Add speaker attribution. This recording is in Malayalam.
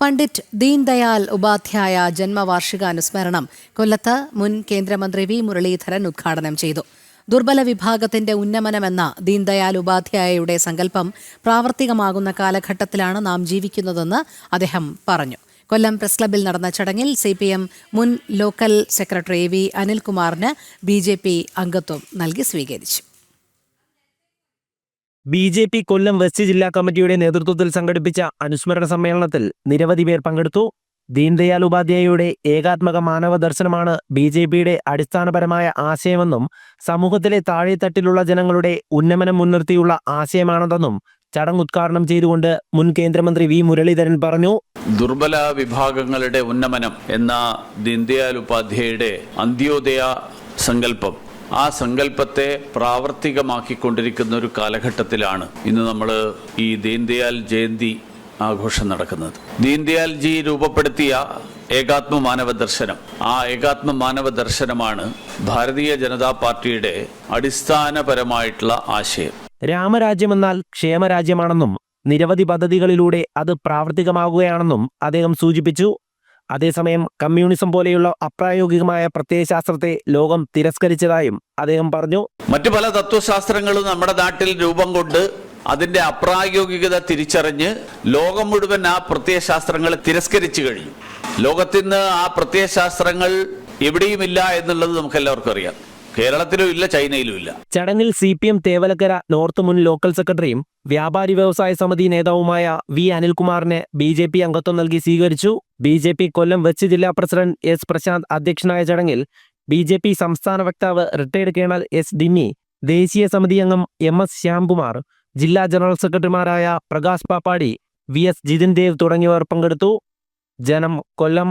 Speaker 1: പണ്ഡിറ്റ് ദീൻദയാൽ ഉപാധ്യായ ജന്മവാർഷികാനുസ്മരണം കൊല്ലത്ത് മുൻ കേന്ദ്രമന്ത്രി വി മുരളീധരൻ ഉദ്ഘാടനം ചെയ്തു. ദുർബല വിഭാഗത്തിന്റെ ഉന്നമനമെന്ന ദീൻദയാൽ ഉപാധ്യായയുടെ സങ്കല്പം പ്രാവർത്തികമാകുന്ന കാലഘട്ടത്തിലാണ് നാം ജീവിക്കുന്നതെന്ന് അദ്ദേഹം പറഞ്ഞു. കൊല്ലം പ്രസ് ക്ലബിൽ നടന്ന ചടങ്ങിൽ സി പി എം മുൻ ലോക്കൽ സെക്രട്ടറി വി അനിൽകുമാറിന് ബി ജെ പി അംഗത്വം നൽകി സ്വീകരിച്ചു.
Speaker 2: B J P Kollam west ജില്ലാ കമ്മിറ്റിയുടെ നേതൃത്വത്തിൽ സംഘടിപ്പിച്ച അനുസ്മരണ സമ്മേളനത്തിൽ നിരവധി പേർ പങ്കെടുത്തു. ദീൻദയാൽ ഉപാധ്യായയുടെ ഏകാത്മക മാനവ ദർശനമാണ് ബി ജെ പിയുടെ അടിസ്ഥാനപരമായ ആശയമെന്നും സമൂഹത്തിലെ താഴെത്തട്ടിലുള്ള ജനങ്ങളുടെ ഉന്നമനം മുൻനിർത്തിയുള്ള ആശയമാണതെന്നും ചടങ്ങ് ഉദ്ഘാടനം ചെയ്തുകൊണ്ട് മുൻ കേന്ദ്രമന്ത്രി വി മുരളീധരൻ പറഞ്ഞു.
Speaker 3: ദുർബല വിഭാഗങ്ങളുടെ ഉന്നമനം എന്ന ദീൻദയാൽ ഉപാധ്യായയുടെ അന്ത്യോദയ സങ്കല്പം ആ സങ്കല്പത്തെ പ്രാവർത്തികമാക്കിക്കൊണ്ടിരിക്കുന്ന ഒരു കാലഘട്ടത്തിലാണ് ഇന്ന് നമ്മൾ ഈ ദീൻദയാൽ ജയന്തി ആഘോഷം നടക്കുന്നത്. ദീൻദയാൽ ജി രൂപപ്പെടുത്തിയ ഏകാത്മ മാനവ ദർശനം ആ ഏകാത്മ മാനവ ദർശനമാണ് ഭാരതീയ ജനതാ പാർട്ടിയുടെ അടിസ്ഥാനപരമായിട്ടുള്ള ആശയം.
Speaker 2: രാമരാജ്യമെന്നാൽ ക്ഷേമരാജ്യമാണെന്നും നിരവധി പദ്ധതികളിലൂടെ അത് പ്രാവർത്തികമാകുകയാണെന്നും അദ്ദേഹം സൂചിപ്പിച്ചു. അതേസമയം കമ്മ്യൂണിസം പോലെയുള്ള അപ്രായോഗികമായ പ്രത്യയശാസ്ത്രത്തെ ലോകം തിരസ്കരിച്ചതായും അദ്ദേഹം പറഞ്ഞു.
Speaker 3: മറ്റു പല തത്വശാസ്ത്രങ്ങളും നമ്മുടെ നാട്ടിൽ രൂപം കൊണ്ട് അതിന്റെ അപ്രായോഗികത തിരിച്ചറിഞ്ഞ് ലോകം മുഴുവൻ ആ പ്രത്യയശാസ്ത്രങ്ങളെ തിരസ്കരിച്ചു കഴിഞ്ഞു. ലോകത്തിന്ന് ആ പ്രത്യയശാസ്ത്രങ്ങൾ എവിടെയുമില്ല എന്നുള്ളത് നമുക്ക് എല്ലാവർക്കും അറിയാം. കേരളത്തിലും ഇല്ല ചൈനയിലും ഇല്ല.
Speaker 2: ചടങ്ങിൽ C P M Thevalakkara North മുൻ ലോക്കൽ സെക്രട്ടറിയും വ്യാപാരി വ്യവസായ സമിതി നേതാവുമായ വി അനിൽകുമാറിനെ ബി ജെ പി അംഗത്വം നൽകി സ്വീകരിച്ചു. ബി ജെ പി കൊല്ലം വെച്ച് ജില്ലാ പ്രസിഡന്റ് എസ് പ്രശാന്ത് അധ്യക്ഷനായ ചടങ്ങിൽ ബി ജെ പി സംസ്ഥാന വക്താവ് റിട്ടയർഡ് കേണൽ എസ് ഡിന്നി ദേശീയ സമിതി അംഗം എം എസ് ശ്യാംകുമാർ ജില്ലാ ജനറൽ സെക്രട്ടറിമാരായ പ്രകാശ് പാപ്പാടി വി എസ് ജിതിൻ ദേവ് തുടങ്ങിയവർ പങ്കെടുത്തു. ജനം കൊല്ലം